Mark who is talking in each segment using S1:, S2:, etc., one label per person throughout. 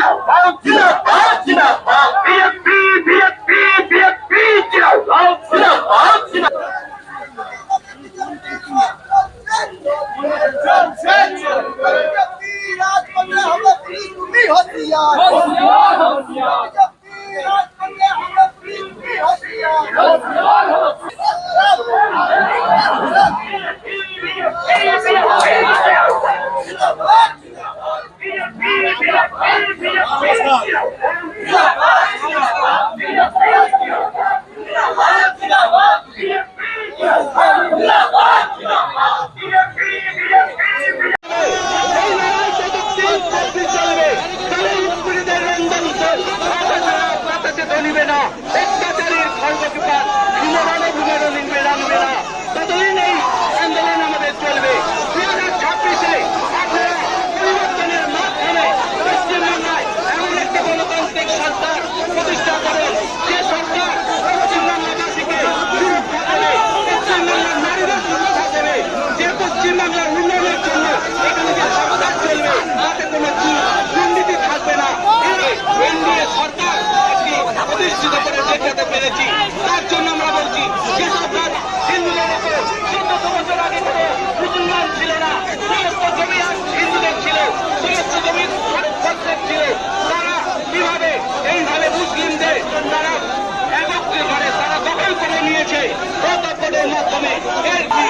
S1: Valdir! Lihat? এখন তারা এক করে তারা দখল করে নিয়েছে প্রতাপের মাধ্যমে। এর কি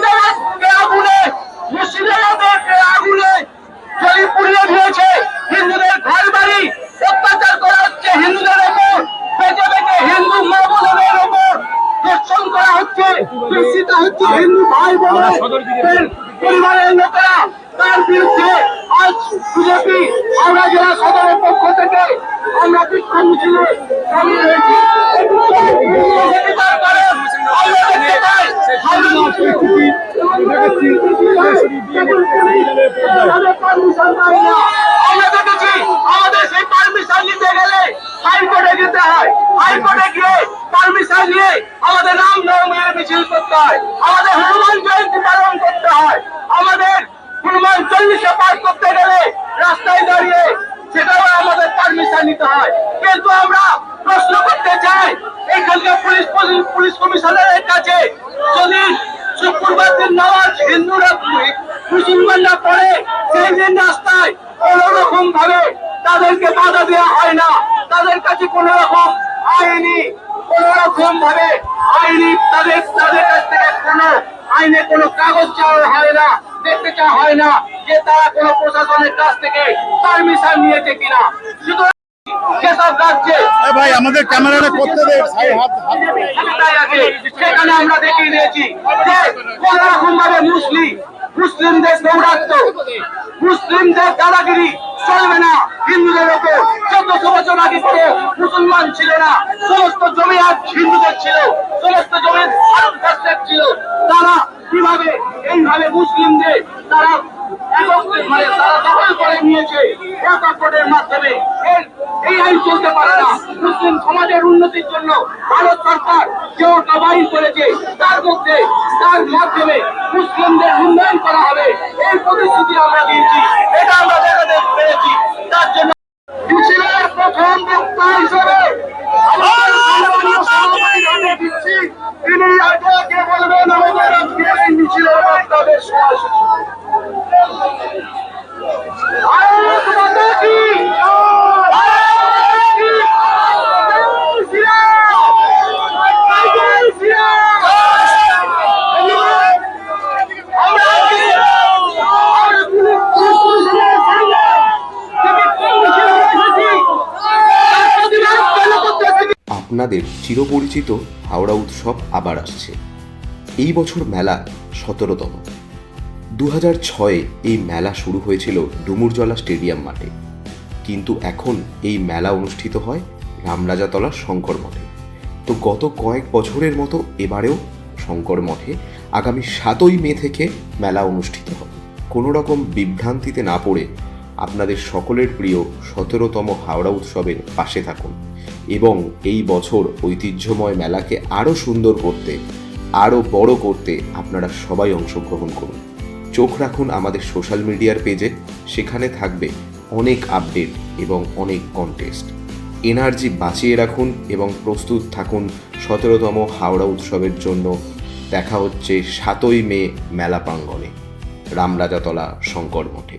S1: মুর্শিদাবাদকে আগুনে মুর্শিদাবাদকে আগুনে জলি পুড়িয়ে দিয়েছে হিন্দুদের ঘর বাড়ি অত্যাচার করা হচ্ছে হিন্দুদের ওপর, বেঁচে বেঁচে হিন্দু মা বোনদের ওপর করা হচ্ছে হিংসিত হচ্ছে হিন্দু ভাই বোনের পরিবারের লোকেরা তার বিরুদ্ধে আজ বিজেপি হাওড়া জেলা সদরের পক্ষ থেকে আমরা বিক্ষোভ মিছিলে সামিল হয়েছি আমরা দেখতে পাই আমরা দেখেছি আমাদের হনুমান জয়ন্তী পালন করতে হয় আমাদের হনুমান চল্লিশে পার করতে গেলে রাস্তায় দাঁড়িয়ে সেটাও আমাদের পারমিশন নিতে হয়। কিন্তু আমরা প্রশ্ন করতে চাই, এখানকার পুলিশ পুলিশ কমিশনারের কাছে যদি শুক্রবার দিন নামাজ হিন্দুরা মুসলমানরা পড়ে, সেই দিন রাস্তায় কোন রকম ভাবে তাদেরকে বাধা দেওয়া হয় না। তাদের কাছে কোন রকম আইনি কোন রকম ভাবে আইনি তাদের তাদের কাছ থেকে কোনো আইনে কোনো কাগজ চাওয়া হয় না, দেখতে চাওয়া হয় না যে তারা কোনো প্রশাসনের কাছ থেকে পারমিশন নিয়েছে কিনা।
S2: ভাই, আমাদের ক্যামেরাটা করতে
S1: সেখানে আমরা দেখিয়ে দিয়েছি কোন রকম ভাবে মুসলিম মুসলিমদের দৌরাত্ম মুসলিমদের দাদাগিরি চলবে না হিন্দুদের ওপর। চোদ্দশো বছর আগে কোনো মুসলমান ছিল না, সমস্ত জমি আজ হিন্দুদের ছিল, সমস্ত জমি ছিল। তারা কীভাবে, এইভাবে মুসলিমদের, তারা মুসলিম সমাজের উন্নতির জন্য ভারত সরকার যে ওটা করেছে। তার মধ্যে, তার মাধ্যমে মুসলিমদের উন্নয়ন করা হবে। এই প্রতিশ্রুতি আমরা দিয়েছি। এটা আমরা পেরেছি। তার জন্য প্রথম বক্তা হিসেবে আমাদের তিনি আগে আগে বলবেন আমাদের আজকের এই মিছিলের বক্তাদের সরাসরি ভারত মাতা কি ভারত কি জয় শ্রীরাম জয় শ্রীরাম আমরা
S3: আপনাদের চিরপরিচিত হাওড়া উৎসব আবার আসছে। এই বছর মেলা সতেরোতম। দু হাজার ছয়ে এই মেলা শুরু হয়েছিল ডুমুরজলা স্টেডিয়াম মাঠে। কিন্তু এখন এই মেলা অনুষ্ঠিত হয় রামরাজাতলার শঙ্কর মঠে। তো গত কয়েক বছরের মতো এবারেও শঙ্কর মঠে আগামী সাতই মে থেকে মেলা অনুষ্ঠিত হবে। কোনো রকম বিভ্রান্তিতে না পড়ে আপনাদের সকলের প্রিয় সতেরোতম হাওড়া উৎসবের পাশে থাকুন এবং এই বছর ঐতিহ্যময় মেলাকে আরও সুন্দর করতে, আরও বড় করতে আপনারা সবাই অংশগ্রহণ করুন। চোখ রাখুন আমাদের সোশ্যাল মিডিয়ার পেজে, সেখানে থাকবে অনেক আপডেট এবং অনেক কন্টেস্ট এনার্জি বাঁচিয়ে রাখুন এবং প্রস্তুত থাকুন সতেরোতম হাওড়া উৎসবের জন্য। দেখা হচ্ছে সাতই মে মেলা প্রাঙ্গণে, রামরাজাতলা শঙ্কর মঠে।